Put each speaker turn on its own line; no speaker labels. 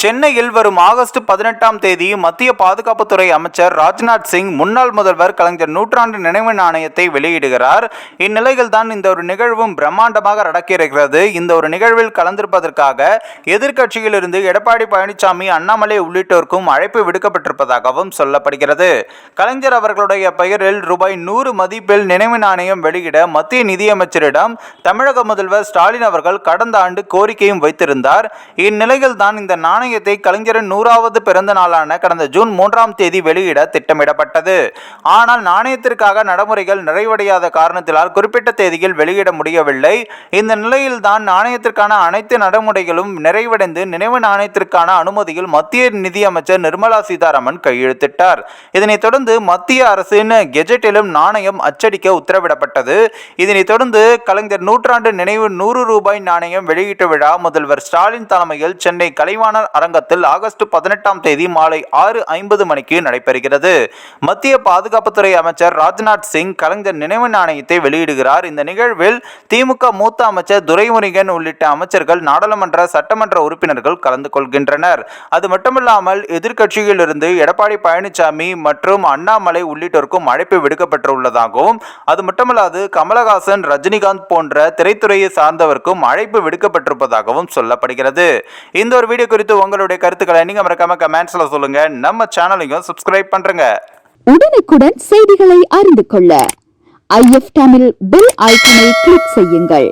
சென்னையில் வரும் ஆகஸ்ட் பதினெட்டாம் தேதி மத்திய பாதுகாப்புத்துறை அமைச்சர் ராஜ்நாத் சிங் முன்னாள் முதல்வர் கலைஞர் நூற்றாண்டு நினைவு நாணயத்தை வெளியிடுகிறார். இந்நிலையில் தான் இந்த ஒரு நிகழ்வும் பிரம்மாண்டமாக நடக்கிறது. இந்த ஒரு நிகழ்வில் கலந்திருப்பதற்காக எதிர்க்கட்சியிலிருந்து எடப்பாடி பழனிசாமி அண்ணாமலை உள்ளிட்டோருக்கும் அழைப்பு விடுக்கப்பட்டிருப்பதாகவும் சொல்லப்படுகிறது. கலைஞர் அவர்களுடைய பெயரில் ரூபாய் நூறு மதிப்பில் நினைவு நாணயம் வெளியிட மத்திய நிதியமைச்சரிடம் தமிழக முதல்வர் ஸ்டாலின் அவர்கள் கடந்த ஆண்டு கோரிக்கையும் வைத்திருந்தார். இந்நிலையில் தான் இந்த நாணயத்தை கலைஞரின் நூறாவது பிறந்த நாளான கடந்த ஜூன் மூன்றாம் தேதி வெளியிட திட்டமிடப்பட்டது. ஆனால் நாணயத்திற்காக நடைமுறைகள் நிறைவடையாத காரணத்தினால் குறிப்பிட்ட தேதியில் வெளியிட முடியவில்லை. இந்த நிலையில்தான் நாணயத்திற்கான அனைத்து நடைமுறைகளும் நிறைவடைந்து நினைவு நாணயத்திற்கான அனுமதியில் மத்திய நிதியமைச்சர் நிர்மலா சீதாராமன் கையெழுத்திட்டார். இதனைத் தொடர்ந்து மத்திய அரசின் கெஜெட்டிலும் நாணயம் அச்சடிக்க உத்தரவிடப்பட்டது. இதனைத் தொடர்ந்து கலைஞர் நூற்றாண்டு நினைவு நூறு ரூபாய் நாணயம் வெளியீட்டு விழா முதல்வர் ஸ்டாலின் தலைமையில் சென்னை கலைவாணர் அரங்கத்தில் ஆகஸ்ட் பதினெட்டாம் தேதி மாலை ஆறு ஐம்பது மணிக்கு நடைபெறுகிறது. மத்திய பாதுகாப்புத்துறை அமைச்சர் ராஜ்நாத் சிங் கலைஞர் நினைவு நாணயத்தை வெளியிடுகிறார். இந்த நிகழ்வில் திமுக மூத்த அமைச்சர் துரைமுருகன் உள்ளிட்ட அமைச்சர்கள் நாடாளுமன்ற சட்டமன்ற உறுப்பினர்கள் கலந்து கொள்கின்றனர். அது மட்டுமில்லாமல் எதிர்க்கட்சியிலிருந்து எடப்பாடி பழனிசாமி மற்றும் அண்ணாமலை உள்ளிட்டோருக்கும் அழைப்பு விடுக்கப்பட்டுள்ளதாகவும் அது மட்டுமல்லாது கமலஹாசன் ரஜினிகாந்த் போன்ற திரைத்துறையை சார்ந்தவருக்கும் அழைப்பு விடுக்கப்பட்டிருப்பதாகவும் சொல்லப்படுகிறது. இந்த ஒரு வீடியோ குறித்து உங்களுடைய கருத்துக்களை நீங்க மறக்காம கமெண்ட்ஸ்ல சொல்லுங்க. நம்ம சேனலையும் சப்ஸ்கிரைப் பண்றங்க.
உடனுக்குடன் செய்திகளை அறிந்து கொள்ள. ஐஎஃப் தமிழ் பெல் ஐக்கனை கிளிக் செய்யுங்கள்.